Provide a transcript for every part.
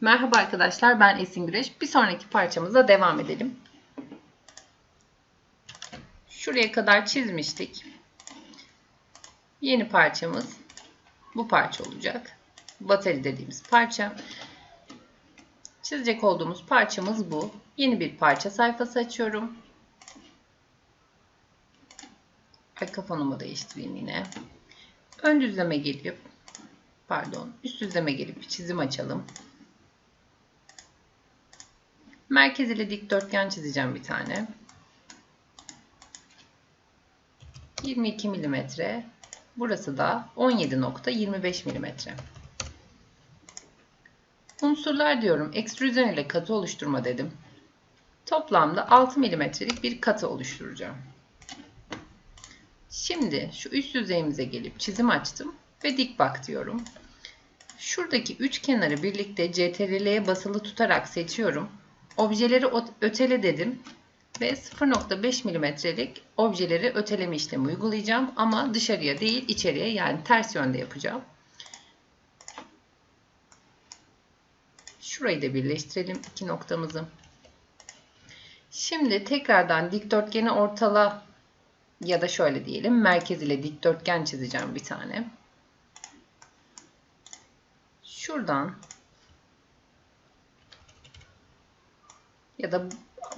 Merhaba arkadaşlar ben Esin Güreş. Bir sonraki parçamıza devam edelim. Şuraya kadar çizmiştik. Yeni parçamız bu parça olacak. Bateri dediğimiz parça. Çizecek olduğumuz parçamız bu. Yeni bir parça sayfası açıyorum. Arka fonumu değiştireyim yine. Ön düzleme gelip pardon üst düzleme gelip bir çizim açalım. Merkez ile dikdörtgen çizeceğim bir tane. 22 mm. Burası da 17.25 mm. Unsurlar diyorum. Ekstrüzyon ile katı oluşturma dedim. Toplamda 6 mm'lik bir katı oluşturacağım. Şimdi şu üst yüzeyimize gelip çizim açtım ve dik bak diyorum. Şuradaki üç kenarı birlikte CTRL'ye basılı tutarak seçiyorum. Objeleri ötele dedim ve 0.5 mm'lik objeleri öteleme işlemi uygulayacağım ama dışarıya değil içeriye yani ters yönde yapacağım. Şurayı da birleştirelim iki noktamızı. Şimdi tekrardan dikdörtgeni ortala ya da şöyle diyelim merkez ile dikdörtgen çizeceğim bir tane. Şuradan ya da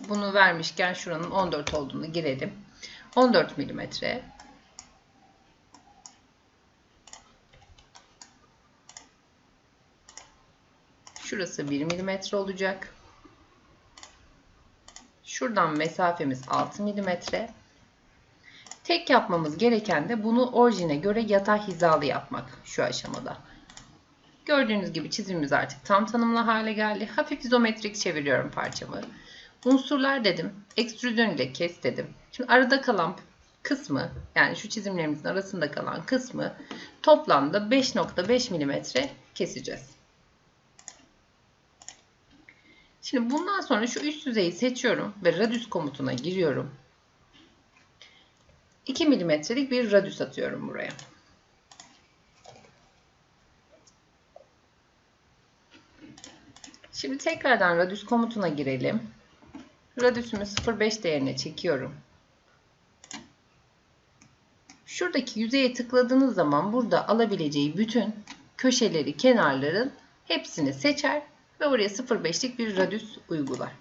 bunu vermişken şuranın 14 olduğunu girelim. 14 milimetre. Şurası 1 milimetre olacak. Şuradan mesafemiz 6 milimetre. Tek yapmamız gereken de bunu orijine göre yatay hizalı yapmak şu aşamada. Gördüğünüz gibi çizimimiz artık tam tanımlı hale geldi. Hafif izometrik çeviriyorum parçamı. Unsurlar dedim. Ekstrüzyon ile kes dedim. Şimdi arada kalan kısmı yani şu çizimlerimizin arasında kalan kısmı toplamda 5.5 mm keseceğiz. Şimdi bundan sonra şu üst yüzeyi seçiyorum ve radius komutuna giriyorum. 2 milimetrelik bir radius atıyorum buraya. Şimdi tekrardan radius komutuna girelim. Radius'umu 0.5 değerine çekiyorum. Şuradaki yüzeye tıkladığınız zaman burada alabileceği bütün köşeleri, kenarların hepsini seçer ve oraya 0.5'lik bir radius uygular.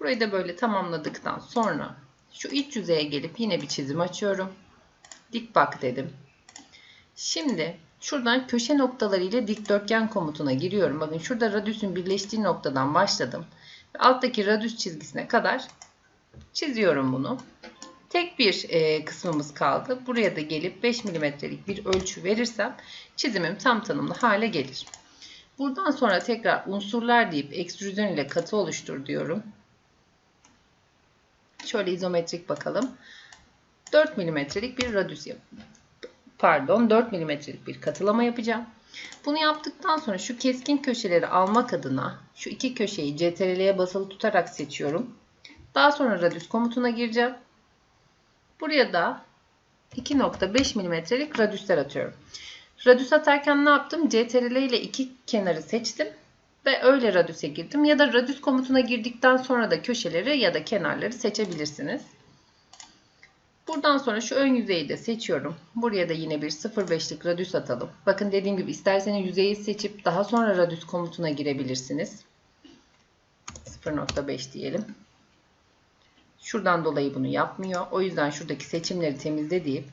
Burayı da böyle tamamladıktan sonra şu iç yüzeye gelip yine bir çizim açıyorum. Dik bak dedim. Şimdi şuradan köşe noktaları ile dikdörtgen komutuna giriyorum. Bakın şurada radius'un birleştiği noktadan başladım. Alttaki radius çizgisine kadar çiziyorum bunu. Tek bir e, kısmımız kaldı. Buraya da gelip 5 milimetrelik bir ölçü verirsem çizimim tam tanımlı hale gelir. Buradan sonra tekrar unsurlar deyip ekstrüzyon ile katı oluştur diyorum. Şöyle izometrik bakalım. 4 milimetrelik bir radius yap pardon 4 milimetrelik bir katılama yapacağım. Bunu yaptıktan sonra şu keskin köşeleri almak adına şu iki köşeyi CTRL'ye basılı tutarak seçiyorum. Daha sonra radius komutuna gireceğim. Buraya da 2.5 milimetrelik radiusler atıyorum. Radius atarken ne yaptım? CTRL ile iki kenarı seçtim ve öyle radius'e girdim. Ya da radius komutuna girdikten sonra da köşeleri ya da kenarları seçebilirsiniz. Buradan sonra şu ön yüzeyi de seçiyorum. Buraya da yine bir 0.5'lik radius atalım. Bakın dediğim gibi isterseniz yüzeyi seçip daha sonra radius komutuna girebilirsiniz. 0.5 diyelim. Şuradan dolayı bunu yapmıyor. O yüzden şuradaki seçimleri temizle deyip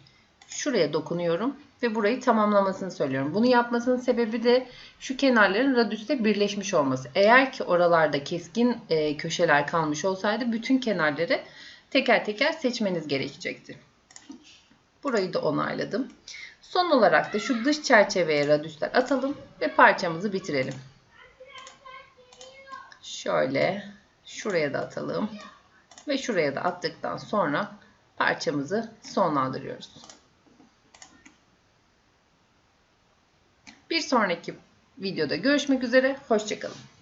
şuraya dokunuyorum ve burayı tamamlamasını söylüyorum. Bunu yapmasının sebebi de şu kenarların radiüste birleşmiş olması. Eğer ki oralarda keskin e, köşeler kalmış olsaydı bütün kenarları teker teker seçmeniz gerekecekti. Burayı da onayladım. Son olarak da şu dış çerçeveye radüsler atalım ve parçamızı bitirelim. Şöyle şuraya da atalım ve şuraya da attıktan sonra parçamızı sonlandırıyoruz. Bir sonraki videoda görüşmek üzere. Hoşçakalın.